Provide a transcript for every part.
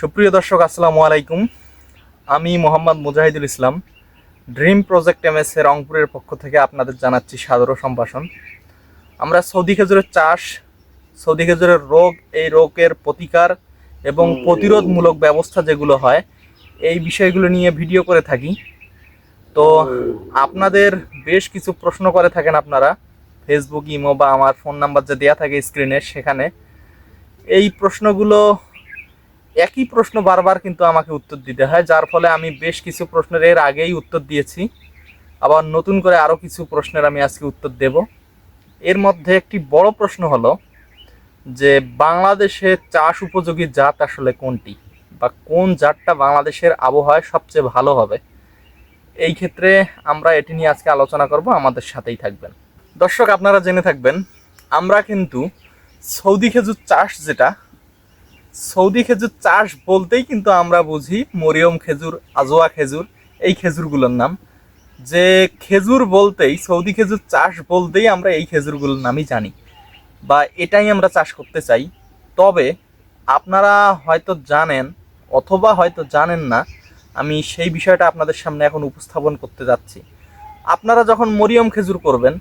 সুপ্রিয় দর্শক আসসালামু আলাইকুম। আমি Mohammad Mujahidul Islam dream project M S এর রংপুরের পক্ষ থেকে আপনাদের জানাচ্ছি সাদর সম্ভাষণ। আমরা সৌদি খেজুরের চাষ সৌদি খেজুরের রোগ এই রোগের প্রতিকার এবং প্রতিরোধমূলক ব্যবস্থা যেগুলো হয় এই বিষয়গুলো নিয়ে ভিডিও করে থাকি। তো আপনাদের বেশ কিছু প্রশ্ন করে থাকেন আপনারা ফেসবুক ইমো বা আমার ফোন নাম্বার যে দেওয়া থাকে স্ক্রিনে সেখানে। এই প্রশ্নগুলো একই প্রশ্ন বারবার কিন্তু আমাকে উত্তর দিতে হয়, যার ফলে আমি বেশ কিছু প্রশ্নের এর আগেই উত্তর দিয়েছি। আবার নতুন করে আরও কিছু প্রশ্নের আমি আজকে উত্তর দেব। এর মধ্যে একটি বড় প্রশ্ন হলো যে, বাংলাদেশে চাষ উপযোগী জাত আসলে কোনটি? বা কোন জাতটা বাংলাদেশের আবহাওয়ায় সবচেয়ে ভালো হবে? এই ক্ষেত্রে আমরা এটি নিয়ে আজকে আলোচনা করব, আমাদের সাথেই থাকবেন। দর্শক, আপনারা জেনে থাকবেন, আমরা কিন্তু সৌদি খেজুর চাষ যেটা সৌদি খেজুর চাষ বলতেই কিন্তু আমরা বুঝি মরিয়ম খেজুর, আজোয়া খেজুর, এই খেজুরগুলোর নাম। যে খেজুর বলতেই, সৌদি খেজুর চাষ বলতেই আমরা এই খেজুরগুলোর নামই জানি বা এটাই আমরা চাষ করতে চাই। তবে আপনারা হয়তো জানেন অথবা হয়তো জানেন না, আমি সেই বিষয়টা আপনাদের সামনে এখন উপস্থাপন করতে যাচ্ছি। আপনারা যখন মরিয়ম খেজুর করবেন,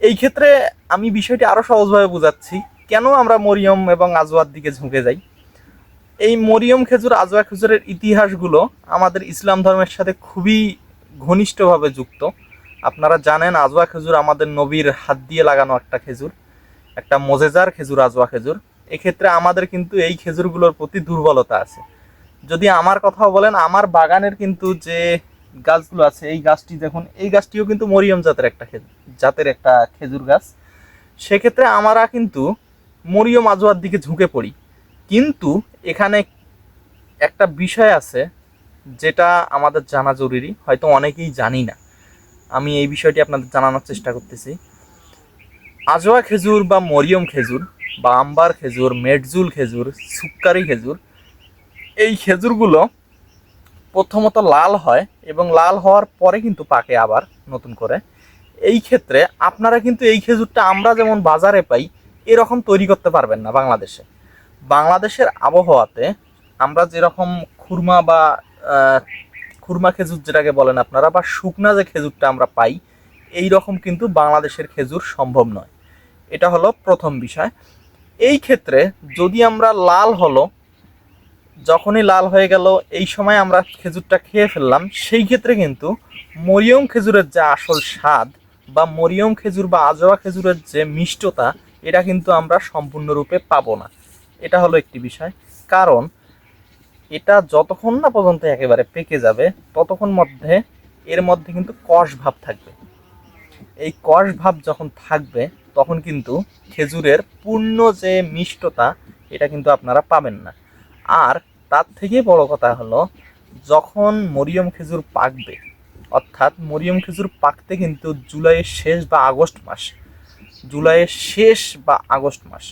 এই ক্ষেত্রে আমি বিষয়টি আরও সহজভাবে বোঝাচ্ছি, কেন আমরা মরিয়ম এবং আজওয়ার দিকে ঝুঁকে যাই? এই মরিয়ম খেজুর আজওয়া খেজুরের ইতিহাসগুলো আমাদের ইসলাম ধর্মের সাথে খুবই ঘনিষ্ঠভাবে যুক্ত। আপনারা জানেন আজওয়া খেজুর আমাদের নবীর হাত দিয়ে লাগানো একটা খেজুর, একটা মজেজার খেজুর আজওয়া খেজুর। এক্ষেত্রে আমাদের কিন্তু এই খেজুরগুলোর প্রতি দুর্বলতা আছে। যদি আমার কথা বলেন, আমার বাগানের কিন্তু যে গাছগুলো আছে, এই গাছটি দেখুন, এই গাছটিও কিন্তু মরিয়ম জাতের একটা জাতের একটা খেজুর গাছ। সেক্ষেত্রে আমরা কিন্তু মরিয়ম আজওয়ার দিকে ঝুঁকে পড়ি। কিন্তু এখানে একটা বিষয় আছে যেটা আমাদের জানা জরুরি, হয়তো অনেকেই জানি না। আমি এই বিষয়টি আপনাদের জানানোর চেষ্টা করতেছি। আজোয়া খেজুর বা মরিয়ম খেজুর বা আম্বার খেজুর, মেটজুল খেজুর, সুক্কারি খেজুর, এই খেজুরগুলো প্রথমত লাল হয় এবং লাল হওয়ার পরে কিন্তু পাকে আবার নতুন করে। এই ক্ষেত্রে আপনারা কিন্তু এই খেজুরটা আমরা যেমন বাজারে পাই, এরকম তৈরি করতে পারবেন না বাংলাদেশে। বাংলাদেশের আবহাওয়াতে আমরা যেরকম খুরমা বা খুরমা খেজুর যেটাকে বলেন আপনারা, বা শুকনা যে খেজুরটা আমরা পাই এই রকম কিন্তু বাংলাদেশের খেজুর সম্ভব নয়। এটা হলো প্রথম বিষয়। এই ক্ষেত্রে যদি আমরা লাল হলো, যখনই লাল হয়ে গেল, এই সময় আমরা খেজুরটা খেয়ে ফেললাম, সেই ক্ষেত্রে কিন্তু মরিয়ম খেজুরের যে আসল স্বাদ বা মরিয়ম খেজুর বা আজোয়া খেজুরের যে মিষ্টতা, এটা কিন্তু আমরা সম্পূর্ণরূপে পাবো না। এটা হলো একটি বিষয়। কারণ এটা যতক্ষণ না পর্যন্ত একেবারে পেকে যাবে, ততক্ষণ মধ্যে এর মধ্যে কিন্তু কষ ভাব থাকবে। এই কষ ভাব যখন থাকবে, তখন কিন্তু খেজুরের পূর্ণ যে মিষ্টতা, এটা কিন্তু আপনারা পাবেন না। আর তার থেকে বড় কথা হলো, যখন মরিয়ম খেজুর পাকবে, অর্থাৎ মরিয়ম খেজুর পাকতে কিন্তু জুলাইয়ের শেষ বা আগস্ট মাস, জুলাইয়ের শেষ বা আগস্ট মাস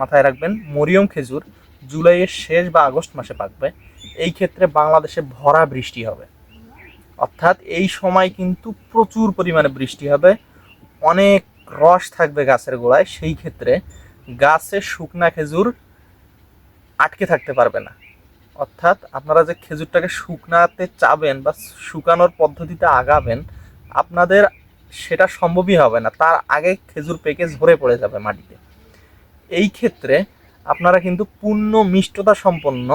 মাথায় রাখবেন, মরিয়ম খেজুর জুলাইয়ের শেষ বা আগস্ট মাসে পাকবে। এই ক্ষেত্রে বাংলাদেশে ভরা বৃষ্টি হবে। অর্থাৎ এই সময় কিন্তু প্রচুর পরিমাণে বৃষ্টি হবে। অনেক রস থাকবে গাছের গোড়ায়। সেই ক্ষেত্রে গাছে শুকনা খেজুর আটকে থাকতে পারবে না। অর্থাৎ আপনারা যে খেজুরটাকে শুকনাতে চাবেন বা শুকানোর পদ্ধতিতে আগাবেন, আপনাদের সেটা সম্ভবই হবে না। তার আগে খেজুর পেকে ঝরে পড়ে যাবে মাটিতে। এই ক্ষেত্রে আপনারা কিন্তু পূর্ণ মিষ্টতা সম্পন্ন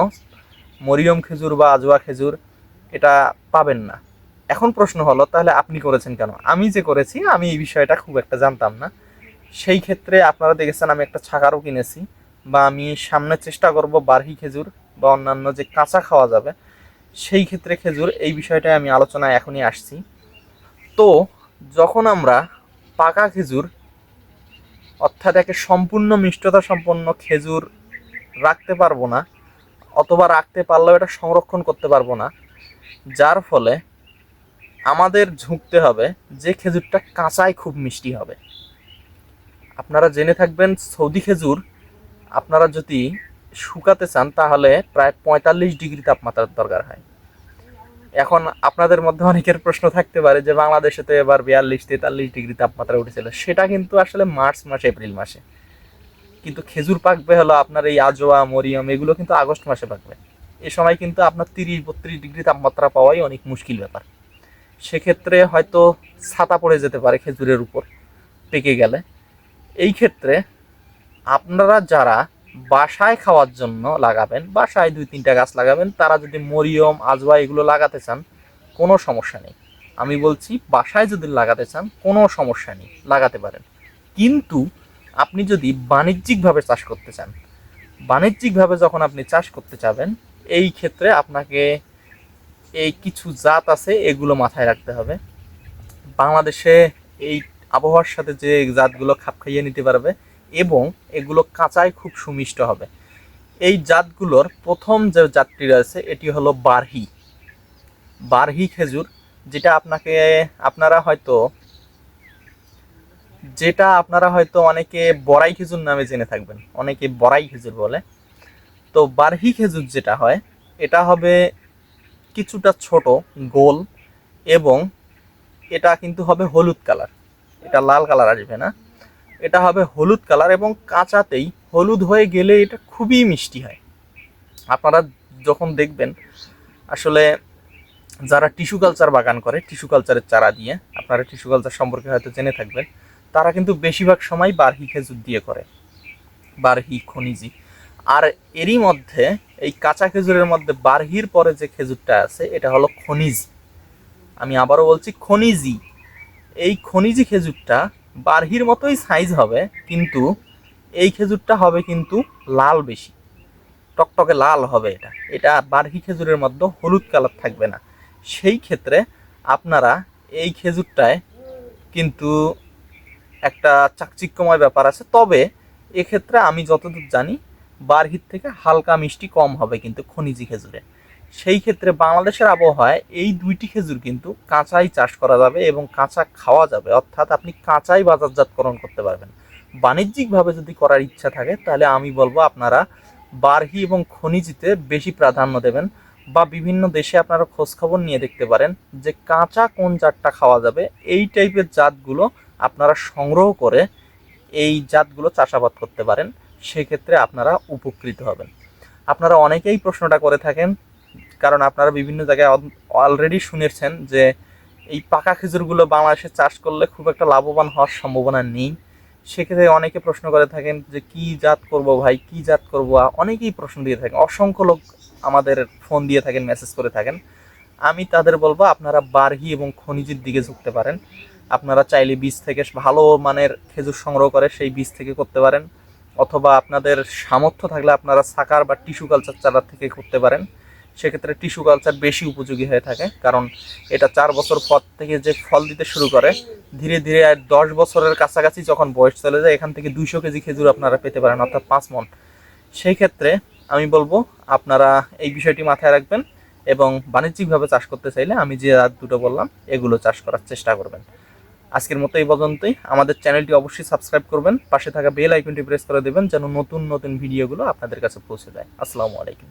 মরিয়ম খেজুর বা আজোয়া খেজুর এটা পাবেন না। এখন প্রশ্ন হলো, তাহলে আপনি করেছেন কেন? আমি যে করেছি, আমি এই বিষয়টা খুব একটা জানতাম না। সেই ক্ষেত্রে আপনারা দেখেছেন, আমি একটা ছাকারও কিনেছি বা আমি সামনে চেষ্টা করব বারহি খেজুর বা অন্যান্য যে কাঁচা খাওয়া যাবে, সেই ক্ষেত্রে খেজুর এই বিষয়টায় আমি আলোচনায় এখনই আসছি। তো, যখন আমরা পাকা খেজুর অর্থাৎ একে সম্পূর্ণ মিষ্টতা সম্পন্ন খেজুর রাখতে পারব না, অথবা রাখতে পারলেও এটা সংরক্ষণ করতে পারব না। যার ফলে আমাদের ঝুঁকতে হবে যে খেজুরটা কাঁচায় খুব মিষ্টি হবে। আপনারা জেনে থাকবেন, সৌদি খেজুর আপনারা যদি শুকাতে চান তাহলে প্রায় পঁয়তাল্লিশ ডিগ্রি তাপমাত্রার দরকার হয়। এখন আপনাদের মধ্যে অনেকের প্রশ্ন থাকতে পারে যে বাংলাদেশে তো এবার বিয়াল্লিশ, তেতাল্লিশ ডিগ্রি তাপমাত্রা উঠেছিল। সেটা কিন্তু আসলে মার্চ মাস, এপ্রিল মাসে। কিন্তু খেজুর পাকবে হলো আপনার এই আজোয়া, মরিয়ম, এগুলো কিন্তু আগস্ট মাসে পাকবে। এ সময় কিন্তু আপনার তিরিশ, বত্রিশ ডিগ্রি তাপমাত্রা পাওয়াই অনেক মুশকিল ব্যাপার। সেক্ষেত্রে হয়তো ছাতা পড়ে যেতে পারে খেজুরের উপর, পেকে গেলে। এই ক্ষেত্রে আপনারা যারা বাসায় খাওয়ার জন্য লাগাবেন, বাসায় দুই তিনটা গাছ লাগাবেন, তারা যদি মরিয়ম, আজওয়া এগুলো লাগাতে চান, কোনো সমস্যা নেই। আমি বলছি, বাসায় যদি লাগাতে চান, কোনো সমস্যা নেই, লাগাতে পারেন। কিন্তু আপনি যদি বাণিজ্যিকভাবে চাষ করতে চান, বাণিজ্যিকভাবে যখন আপনি চাষ করতে চাবেন এই ক্ষেত্রে আপনাকে এই কিছু জাত আছে, এগুলো মাথায় রাখতে হবে। বাংলাদেশে এই আবহাওয়ার সাথে যে জাতগুলো খাপ খাইয়ে নিতে পারবে এবং এগুলো কাঁচায় খুব সুমিষ্ট হবে। এই জাতগুলোর প্রথম যে জাতটি রয়েছে, এটি হলো বারহি। বারহি খেজুর, যেটা আপনাকে, আপনারা হয়তো, যেটা আপনারা হয়তো অনেকে বড়াই খেজুর নামে জেনে থাকবেন, অনেকে বড়াই খেজুর বলে। তো বারহি খেজুর যেটা হয়, এটা হবে কিছুটা ছোট, গোল, এবং এটা কিন্তু হবে হলুদ কালার। এটা লাল কালার আসবে না। এটা হবে হলুদ কালার এবং কাঁচাতেই হলুদ হয়ে গেলে এটা খুবই মিষ্টি হয়। আপনারা যখন দেখবেন, আসলে যারা টিস্যু কালচার বাগান করে, টিস্যু কালচারের চারা দিয়ে, আপনারা টিস্যু কালচার সম্পর্কে হয়তো জেনে থাকবেন, তারা কিন্তু বেশিরভাগ সময় বারহি খেজুর দিয়ে করে, বারহি, খনিজি। আর এরই মধ্যে এই কাঁচা খেজুরের মধ্যে বারহির পরে যে খেজুরটা আছে, এটা হলো খনিজ। আমি আবারও বলছি খনিজি। এই খনিজি খেজুরটা বারহির মতোই সাইজ হবে, কিন্তু এই খেজুরটা হবে কিন্তু লাল বেশি। টকটকে লাল হবে এটা। এটা বারহি খেজুরের মধ্যে হলুদ কালার থাকবে না। সেই ক্ষেত্রে আপনারা এই খেজুরটায় কিন্তু একটা চাকচিক্যময় ব্যাপার আছে। তবে এক্ষেত্রে আমি যতদূর জানি, বারহির থেকে হালকা মিষ্টি কম হবে কিন্তু খনিজি খেজুরে। সেই ক্ষেত্রে বাংলাদেশের আবহাওয়ায় এই দুইটি খেজুর কিন্তু কাঁচাই চাষ করা যাবে এবং কাঁচা খাওয়া যাবে। অর্থাৎ আপনি কাঁচাই বাজারজাতকরণ করতে পারবেন। বাণিজ্যিকভাবে যদি করার ইচ্ছা থাকে, তাহলে আমি বলব আপনারা বারহি এবং খনিজিতে বেশি প্রাধান্য দেবেন বা বিভিন্ন দেশে আপনারা খোঁজখবর নিয়ে দেখতে পারেন যে কাঁচা কোন জাতটা খাওয়া যাবে। এই টাইপের জাতগুলো আপনারা সংগ্রহ করে এই জাতগুলো চাষাবাদ করতে পারেন। সেক্ষেত্রে আপনারা উপকৃত হবেন। আপনারা অনেকেই প্রশ্নটা করে থাকেন কারণ আপনারা বিভিন্ন জায়গায় অলরেডি শুনেছেন যে এই পাকা খেজুরগুলো বাংলাদেশে চাষ করলে খুব একটা লাভবান হওয়ার সম্ভাবনা নেই। সেক্ষেত্রে অনেকে প্রশ্ন করে থাকেন যে কি জাত করব ভাই, কি জাত করব? অনেকেই প্রশ্ন দিয়ে থাকেন। অসংখ্য লোক আমাদের ফোন দিয়ে থাকেন মেসেজ করে থাকেন। আমি তাদের বলব, আপনারা বারহি এবং খনিজের দিকে ঝুঁকতে পারেন। আপনারা চাইলে বীজ থেকে ভালো মানের খেজুর সংগ্রহ করে সেই বীজ থেকে করতে পারেন। অথবা আপনাদের সামর্থ্য থাকলে আপনারা সাকার বা টিস্যু কালচার চারা থেকে করতে পারেন। সেক্ষেত্রে টিস্যু কালচার বেশি উপযোগী হয়ে থাকে, কারণ এটা চার বছর পর থেকে যে ফল দিতে শুরু করে, ধীরে ধীরে আর দশ বছরের কাছাকাছি যখন বয়স চলে যায়, এখান থেকে দুইশো কেজি খেজুর আপনারা পেতে পারেন, অর্থাৎ পাঁচ মন সেই ক্ষেত্রে আমি বলব, আপনারা এই বিষয়টি মাথায় রাখবেন এবং বাণিজ্যিকভাবে চাষ করতে চাইলে আমি যে রাত দুটো বললাম, এগুলো চাষ করার চেষ্টা করবেন। আজকের মতো এই পর্যন্তই। আমাদের চ্যানেলটি অবশ্যই সাবস্ক্রাইব করবেন, পাশে থাকা বেল আইকনটি প্রেস করে দেবেন, যেন নতুন নতুন ভিডিওগুলো আপনাদের কাছে পৌঁছে দেয় আসসালামু আলাইকুম।